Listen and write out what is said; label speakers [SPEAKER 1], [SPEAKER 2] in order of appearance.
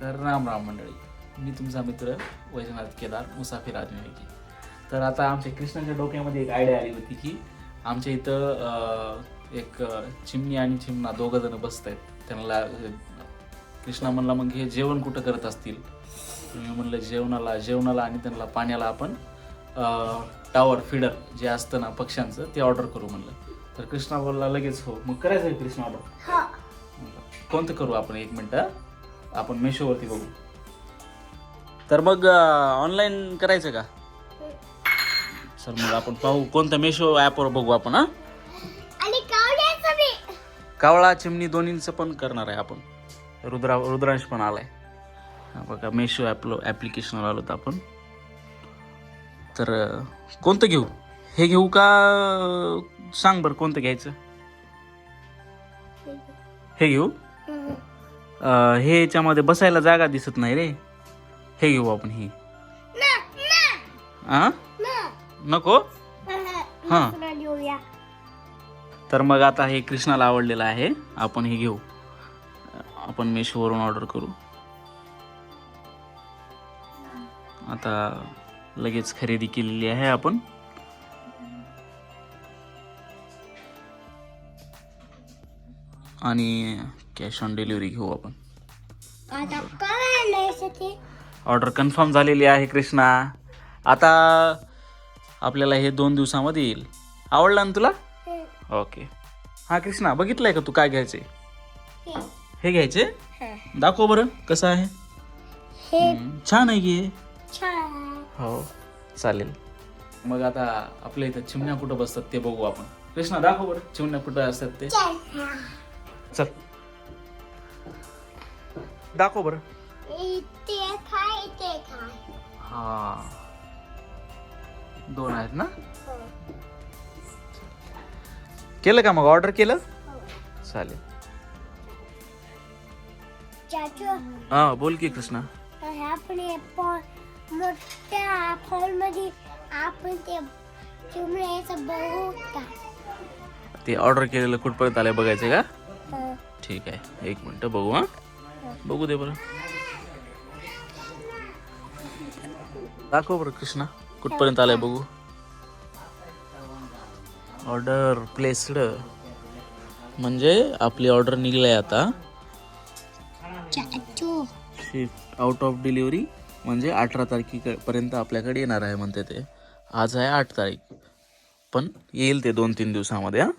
[SPEAKER 1] तर राम राम मंडळी. मी तुमचा मित्र वैजनाथ केदार मुसाफिर आदमी तर आता आमच्या कृष्णाच्या डोक्यामध्ये एक आयडिया आली होती की आमच्या इथं एक चिमणी आणि चिमणा दोघं जण बसत आहेत त्यांना कृष्णा म्हणला मग हे जेवण कुठं करत असतील? मी म्हणलं जेवणाला जेवणाला आणि त्यांना पाण्याला आपण टावर फिडर जे असतं ना पक्ष्यांचं ते ऑर्डर करू म्हणलं. तर कृष्णा बोलला लगेच हो. मग करायचं कृष्णा ऑर्डर कोणतं करू आपण? एक मिनटं आपण मेशोवरती बघू. तर मग ऑनलाईन करायचं का? सर मग आपण पाहू कोणत्या मेशो ॲपवर बघू आपण हा? कावळा चिमणी दोन्हींचं पण करणार आहे आपण. रुद्रा रुद्रांश पण आलाय. बघा मेशो ॲपलो ॲप्लिकेशनवर आलो तर आपण. तर कोणतं घेऊ? हे घेऊ का सांग बरं कोणतं घ्यायचं? हे घेऊ? हे याच्यामध्ये बसायला जागा दिसत नाही रे. हे घेऊ आपण ही.
[SPEAKER 2] ना ना.
[SPEAKER 1] आ?
[SPEAKER 2] ना.
[SPEAKER 1] नको? हा. तर मग आता हे कृष्णाला आवडलेलं आहे. आपण हे घेऊ. आपण मेशोवरून ऑर्डर करू. आता लगेच खरेदी केलेली आहे आपण. आणि कॅश ऑन डिलिव्हरी घेऊ आपण.
[SPEAKER 2] आता काय आणायचं ते?
[SPEAKER 1] ऑर्डर कन्फर्म झालेली आहे कृष्णा. आता आपल्याला हे दोन दिवसामध्ये येईल. आवडलं ना तुला. ओके हा कृष्णा बघितलंय का तू काय घ्यायचे?
[SPEAKER 2] हे.
[SPEAKER 1] हे घ्यायचे. दाखव बरं कसं आहे?
[SPEAKER 2] हे.
[SPEAKER 1] हम्म, छान आहे की? हे.
[SPEAKER 2] छान.
[SPEAKER 1] हो चालेल. मग आता आपल्या इथं चिमण्या कुठं बसतात ते बघू आपण. कृष्णा दाखव बरं चिमण्या कुठं असतात ते. चल. दाखव बरं.
[SPEAKER 2] इथे खाय इथे खाय
[SPEAKER 1] हा. दोन आहेत ना?
[SPEAKER 2] हो.
[SPEAKER 1] केलं का मग? ऑर्डर केलं?
[SPEAKER 2] हो.
[SPEAKER 1] चालेल.
[SPEAKER 2] चाचू.
[SPEAKER 1] हा बोल की कृष्णा.
[SPEAKER 2] आपण हे पॉ- मोठ्या फॉलमध्ये आपण ते चिमण्याचं बघू का?
[SPEAKER 1] ते ऑर्डर केलेलं कुठपर्यंत आलंय बघायचं का?
[SPEAKER 2] हा.
[SPEAKER 1] ठीक आहे. एक मिनिट बघू हा. बघू दे बरं. दाखव बरं कृष्णा. कुठपर्यंत आलंय बघू. ऑर्डर प्लेस्ड म्हणजे आपली ऑर्डर निघली आहे आता.
[SPEAKER 2] चाचू.
[SPEAKER 1] शिफ्ट आउट ऑफ डिलिव्हरी म्हणजे अठरा तारखेपर्यंत आपल्याकडे येणार आहे म्हणते ते. आज आहे आठ तारीख. पण येईल ते दोन तीन दिवसामध्ये हा.